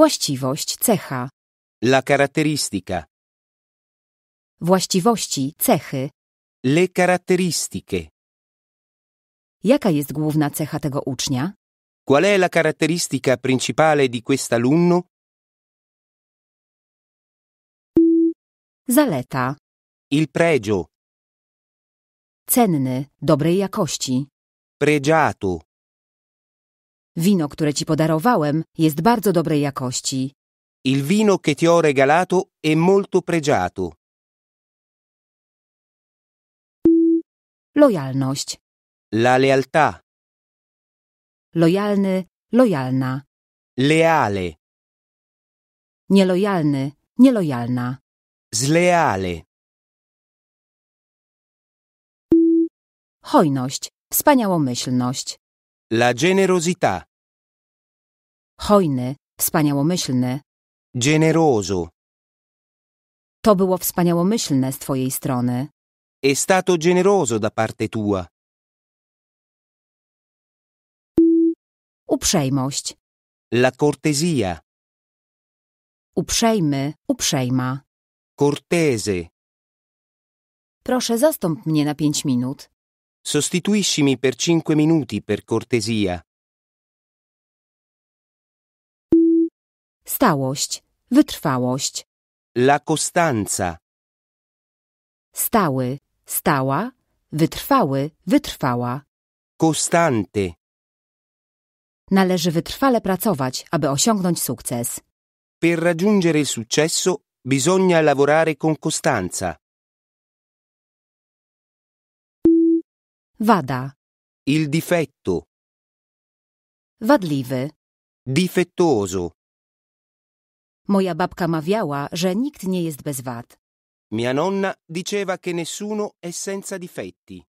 Właściwość, cecha. La caratteristica. Właściwości, cechy. Le caratteristiche. Jaka jest główna cecha tego ucznia? Qual è la caratteristica principale di quest'alunno? Zaleta. Il pregio. Cenny, dobrej jakości. Pregiato. Wino, które ci podarowałem, jest bardzo dobrej jakości. Il vino che ti ho regalato è molto pregiato. Lojalność. La lealtà. Lojalny, lojalna. Leale. Nielojalny, nielojalna. Sleale. Hojność, wspaniałomyślność. La generosità. Hojny, wspaniałomyślny. Generoso. To było wspaniałomyślne z twojej strony. È stato generoso da parte tua. Uprzejmość. La cortesia. Uprzejmy, uprzejma. Cortese. Proszę zastąp mnie na pięć minut. Sostituiscimi per cinque minuti per cortesia. Stałość, wytrwałość. La costanza. Stały, stała. Wytrwały, wytrwała. Costante. Należy wytrwale pracować, aby osiągnąć sukces. Per raggiungere il successo bisogna lavorare con costanza. Wada. Il difetto. Wadliwy. Difettoso. Moja babka mawiała, że nikt nie jest bez wad. Mia nonna diceva che nessuno è senza difetti.